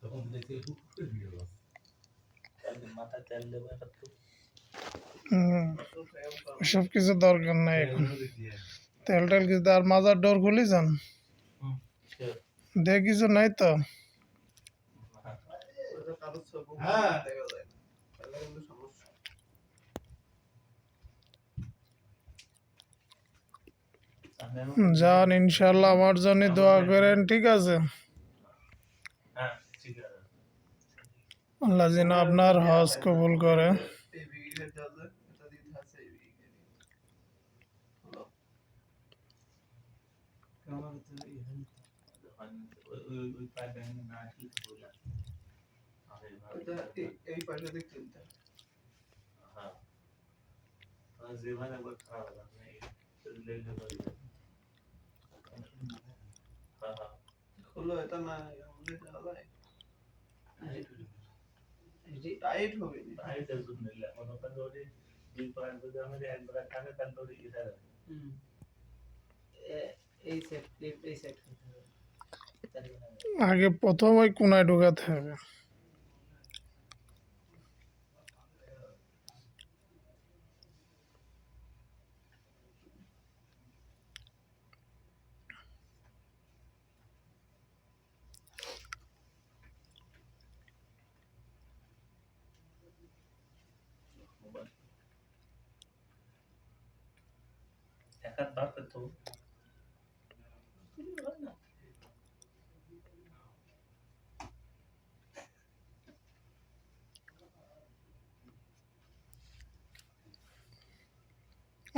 তখন সব কিছু দরকার নাই এখন। তেল টেল কিছু আর মাজার ডোর খুলি যান। দেখ কিছু নাই তো? হ্যাঁ যান ইনশাল্লাহ আমার জন্য দোয়া করেন, ঠিক আছে? আল্লাহ যেন আপনার হজ কবুল করে। হ্যাঁ হলো না এই লেগে গেল হ্যাঁ হ্যাঁ হলো এটা না টাইট হবে। টাইট এই সেট এই সেট আগে প্রথম ওই কোনায় ঢোকাতে হবে।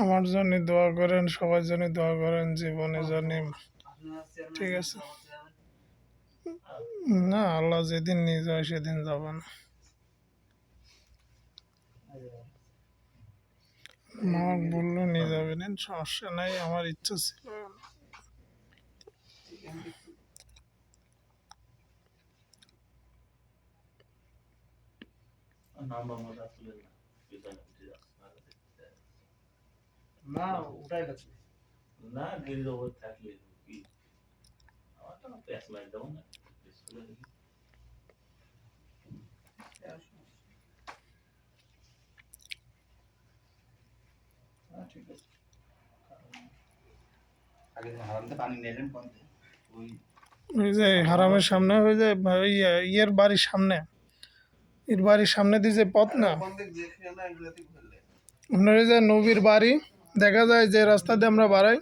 আমার জন্য দোয়া করেন, সবার জন্য দোয়া করেন, জীবনে জন্য ঠিক আছে। না, আল্লাহ যেদিন নিয়ে যায় সেদিন যাব না। মা বলল নিয়ে যাবেন সমস্যা নাই আমার ইচ্ছা ছিল না। পিছনে উঠে না উঠাই গেছে না গিরি থাকলে কি? আমার তো প্যাস দেবো না স্কুলে দেখি হ্যাঁ ঠিক আছে। আগে হারামতে পানি নিলেন কোনতে ওই ওই যে হারামের সামনে ওই যে ইয়ের বাড়ির সামনে। এর বাড়ির সামনে দিয়ে যে পথ না আপনার ওই যে নবীর বাড়ি দেখা যায় যে রাস্তা দিয়ে আমরা বাড়াই